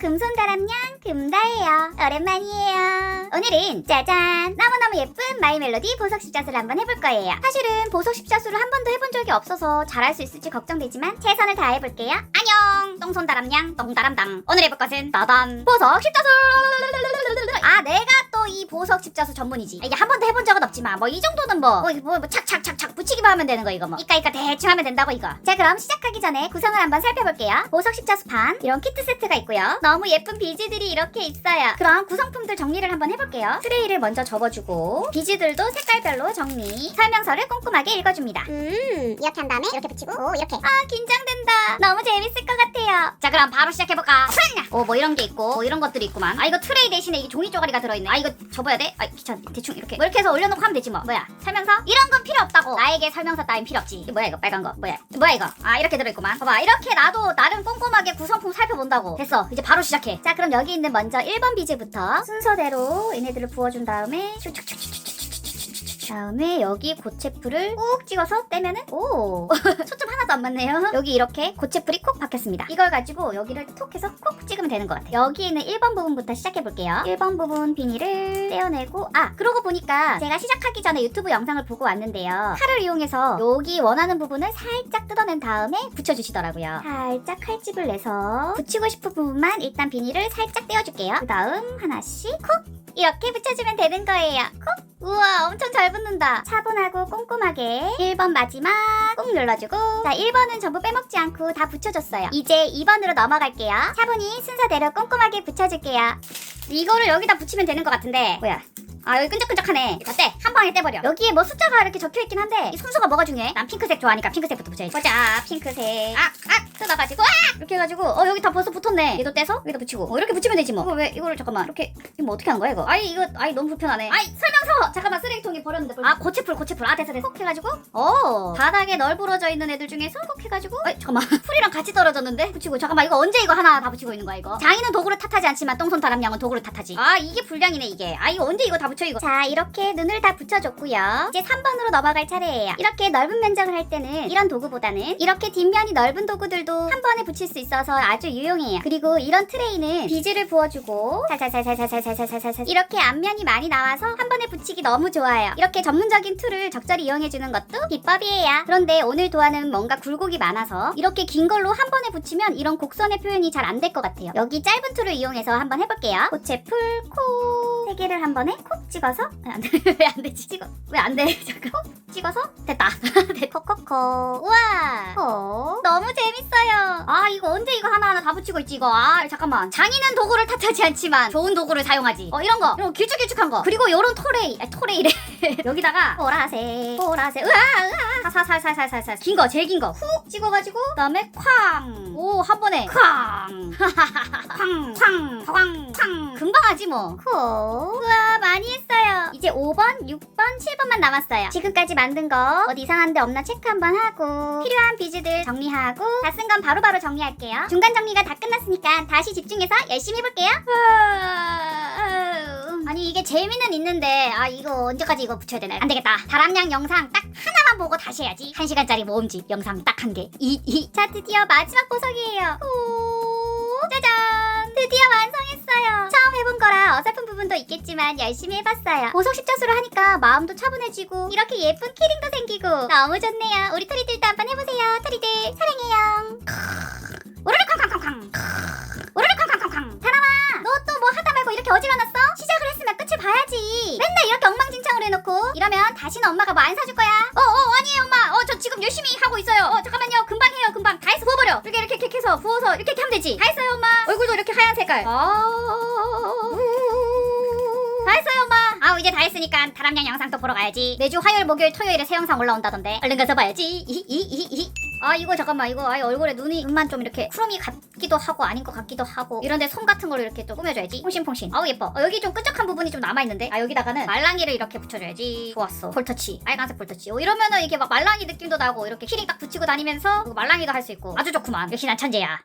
금손다람냥 금다예요. 오랜만이에요. 오늘은 짜잔 너무너무 예쁜 마이 멜로디 보석 십자수를 한번 해볼 거예요. 사실은 보석 십자수를 한 번도 해본 적이 없어서 잘할 수 있을지 걱정되지만 최선을 다해볼게요. 안녕 똥손다람냥 똥다람당 오늘 해볼 것은 따단 보석 십자수 아 내가 또이 보석 십자수 전문이지. 이게 한 번도 해본 적은 없지만 뭐 이 정도는 뭐, 뭐, 뭐, 뭐 착착착착 붙이기만 하면 되는 거 이거 뭐. 이까 이까 대충 하면 된다고 이거. 자 그럼 시작하기 전에 구성을 한번 살펴볼게요. 보석 십자수 판. 이런 키트 세트가 있고요. 너무 예쁜 비즈들이 이렇게 있어요. 그럼 구성품들 정리를 한번 해볼게요. 트레이를 먼저 접어주고 비즈들도 색깔별로 정리. 설명서를 꼼꼼하게 읽어줍니다. 음, 이렇게 한 다음에 이렇게 붙이고, 오, 이렇게. 아 긴장된다. 너무 재밌을 것 같아요. 자 그럼 바로 시작해볼까? 오뭐 이런 게 있고 뭐 이런 것들이 있구만. 아 이거 트레이 대신에 이게 종이 쪼가리가 들어있네. 아 이거 이거 접어야 돼? 아 귀찮아 대충 이렇게. 뭐 이렇게 해서 올려놓고 하면 되지 뭐. 뭐야? 설명서? 이런 건 필요 없다고. 나에게 설명서 따윈 필요 없지. 이거 뭐야 이거? 빨간 거? 뭐야? 뭐야 이거? 아 이렇게 들어있구만. 봐봐. 이렇게 나도 나름 꼼꼼하게 구성품 살펴본다고. 됐어. 이제 바로 시작해. 자 그럼 여기 있는 먼저 1번 비즈부터 순서대로 얘네들을 부어준 다음에 쭉쭉쭉쭉쭉 다음에 여기 고체풀을 꾹 찍어서 떼면은 오! 초점 하나도 안 맞네요. 여기 이렇게 고체풀이 콕 박혔습니다. 이걸 가지고 여기를 톡 해서 콕 찍으면 되는 것 같아요. 여기 있는 1번 부분부터 시작해 볼게요. 1번 부분 비닐을 떼어내고 아! 그러고 보니까 제가 시작하기 전에 유튜브 영상을 보고 왔는데요. 칼을 이용해서 여기 원하는 부분을 살짝 뜯어낸 다음에 붙여주시더라고요. 살짝 칼집을 내서 붙이고 싶은 부분만 일단 비닐을 살짝 떼어줄게요. 그 다음 하나씩 콕! 이렇게 붙여주면 되는 거예요. 콕 우와 엄청 잘 붙는다. 차분하고 꼼꼼하게. 1번 마지막. 꾹 눌러주고. 자 1번은 전부 빼먹지 않고 다 붙여줬어요. 이제 2번으로 넘어갈게요. 차분히 순서대로 꼼꼼하게 붙여줄게요. 이거를 여기다 붙이면 되는 것 같은데. 뭐야? 아 여기 끈적끈적하네. 이거 떼! 한 방에 떼버려. 여기에 뭐 숫자가 이렇게 적혀있긴 한데 이 순서가 뭐가 중요해? 난 핑크색 좋아하니까 핑크색부터 붙여야지. 보자. 핑크색. 아! 아! 뜯어가지고 아! 이렇게 해가지고 어 여기 다 벌써 붙었네. 얘도 떼서 여기다 붙이고. 어, 이렇게 붙이면 되지 뭐. 이거 왜 이거를 잠깐만. 이렇게 이거 뭐 어떻게 한 거야 이거? 아이 이거 아이 너무 불편하네. 아이 설명 서 잠깐만 쓰레기통에 버렸는데 벌써. 아 고체풀 고체풀 아 됐어 됐어 콕 해가지고 오 바닥에 널브러져 있는 애들 중에서 콕 해가지고 어이 잠깐만 풀이랑 같이 떨어졌는데 붙이고 잠깐만 이거 언제 이거 하나 다 붙이고 있는 거야 이거 장인은 도구를 탓하지 않지만 똥손 다람양은 도구를 탓하지 아 이게 불량이네 이게 아 이거 언제 이거 다 붙여 이거 자 이렇게 눈을 다 붙여줬고요 이제 3번으로 넘어갈 차례예요 이렇게 넓은 면적을 할 때는 이런 도구보다는 이렇게 뒷면이 넓은 도구들도 한 번에 붙일 수 있어서 아주 유용해요 그리고 이런 트레이는 비즈를 부어주고 살살살살살살살살살 이렇게 앞면이 많이 나와서 한 번에 붙이기 너무 좋아요. 이렇게 전문적인 툴을 적절히 이용해주는 것도 비법이에요. 그런데 오늘 도안은 뭔가 굴곡이 많아서 이렇게 긴 걸로 한 번에 붙이면 이런 곡선의 표현이 잘 안 될 것 같아요. 여기 짧은 툴을 이용해서 한번 해볼게요. 고체풀 콕 세 개를 한 번에 콕 찍어서? 왜안 되지? 찍어. 왜 안 돼? 잠깐 콕 찍어서? 됐다. 콕콕콕. 우와! 콕. 너무 재밌어요. 아 이거 언제 이거 하나하나 다 붙이고 있지 이거? 아 잠깐만. 장인은 도구를 탓하지 않지만 좋은 도구를 사용하지. 어 이런 거. 이런 거 길쭉길쭉한 거. 그리고 요런 토레이 아 토레이래 여기다가 보라색 보라색. 으아 으아 사사살살살살 긴 거 제일 긴 거. 훅 찍어가지고 그다음에 쾅 오 한 번에 쾅. 쾅쾅 쾅 쾅. 금방 하지 뭐. 콕. 우와 많이 했어요. 이제 5번 6번 7번만 남았어요. 지금까지 만든 거 어디 이상한 데 없나 체크 한번 하고 필요한 비즈들 정리하고 다 쓴 건 바로바로 정리할게요. 중간 정리가 다 끝났으니까 다시 집중해서 열심히 해볼게요 이게 재미는 있는데 아 이거 언제까지 이거 붙여야 되나 안 되겠다. 다람양 영상 딱 하나만 보고 다시 해야지. 1시간짜리 모음집 영상 딱 한개이이자 드디어 마지막 보석이에요. 오 짜잔! 드디어 완성했어요. 처음 해본 거라 어설픈 부분도 있겠지만 열심히 해봤어요. 보석 십자수를 하니까 마음도 차분해지고 이렇게 예쁜 키링도 생기고 너무 좋네요. 우리 토리들도 한번 해보세요. 토리들 사랑해요. 오르르 쾅쾅쾅쾅 다시는 엄마가 뭐 안 사줄 거야? 어 어 아니에요 엄마. 어 저 지금 열심히 하고 있어요. 어 잠깐만요. 금방 해요 금방. 다 해서 부어버려. 이렇게 이렇게 이렇게 해서 부어서 이렇게 하면 되지. 다 했어요 엄마. 얼굴도 이렇게 하얀 색깔. 아... 다 했어요 엄마. 아우 이제 다 했으니까 다람양 영상 또 보러 가야지. 매주 화요일 목요일 토요일에 새 영상 올라온다던데. 얼른 가서 봐야지. 이히히히히 아 이거 잠깐만. 이거 아예 얼굴에 눈이 눈만 좀 이렇게 크롬이 같기도 하고 아닌 것 같기도 하고 이런데 손 같은 걸로 이렇게 또 꾸며줘야지. 퐁신퐁신. 아우 예뻐. 어, 여기 좀 끈적한 부분이 좀 남아있는데? 아 여기다가는 말랑이를 이렇게 붙여줘야지. 좋았어. 폴터치. 빨간색 폴터치. 어, 이러면은 이게 막 말랑이 느낌도 나고 이렇게 키링 딱 붙이고 다니면서 말랑이도 할 수 있고 아주 좋구만. 역시 난 천재야